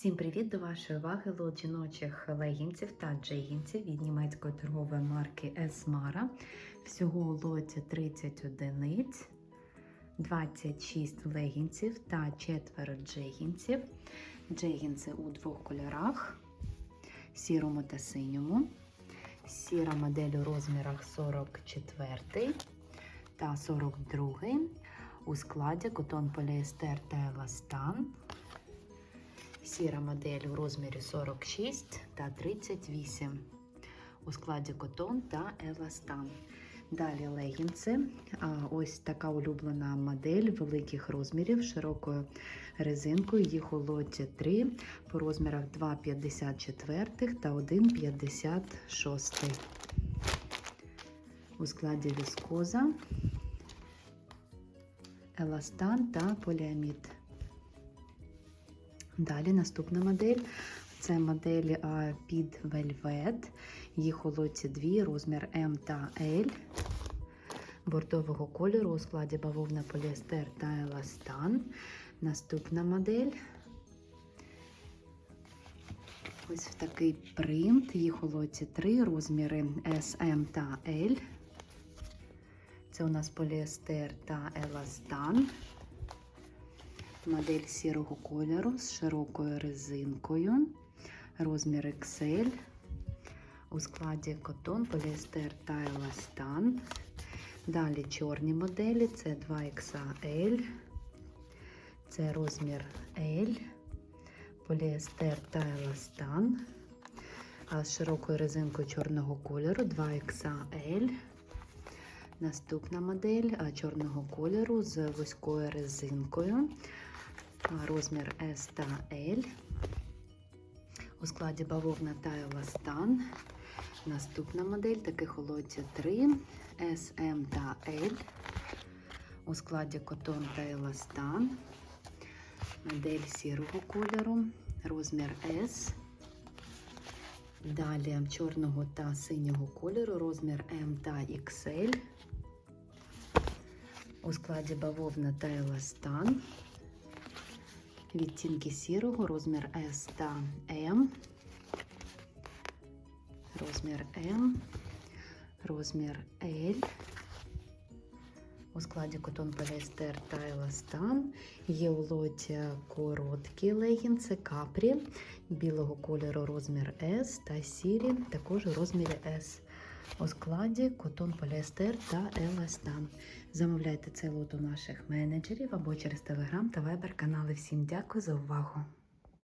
Всім привіт до вашої уваги лот жіночих легінців та джегінців від німецької торгової марки Esmara. Всього у лоті 30 одиниць, 26 легінців та 4 джегінців. Джегінці у двох кольорах: сірому та синьому. Сіра модель у розмірах 44 та 42 у складі котон поліестер та еластан. Сіра модель у розмірі 46 та 38 у складі котон та еластан. Далі легінси. Ось така улюблена модель великих розмірів широкою резинкою. Їх у лоті 3 по розмірах 2,54 та 1,56. У складі віскоза, еластан та поліамід. Далі наступна модель. Це модель а, під вельвет. Їх у лоті 2, розмір М та Л. Бордового кольору у складі бавовна поліестер та еластан. Наступна модель. Ось в такий принт. Їх у лоті 3, розміри S, M та L. Це у нас поліестер та еластан. Модель сірого кольору з широкою резинкою, розмір XL, у складі котон, поліестер та еластан. Далі чорні моделі це 2XL, це розмір L, поліестер та еластан. А з широкою резинкою чорного кольору 2XL. Наступна модель чорного кольору з вузькою резинкою розмір S та L. У складі бавовна та еластан. Наступна модель таки холодці 3 S, M та L. У складі котон та еластан. Модель сірого кольору, розмір S. Далі чорного та синього кольору, розмір M та XL. У складі бавовна та еластан відтінки сірого, розмір S та M, розмір М, розмір L. У складі котон поліестер та еластан. Є у лоті короткі легінси, капрі білого кольору розмір S та сірі, також у розмірі S. У складі котон поліестер та еластан. Замовляйте це лот наших менеджерів або через телеграм та вебер канали. Всім дякую за увагу!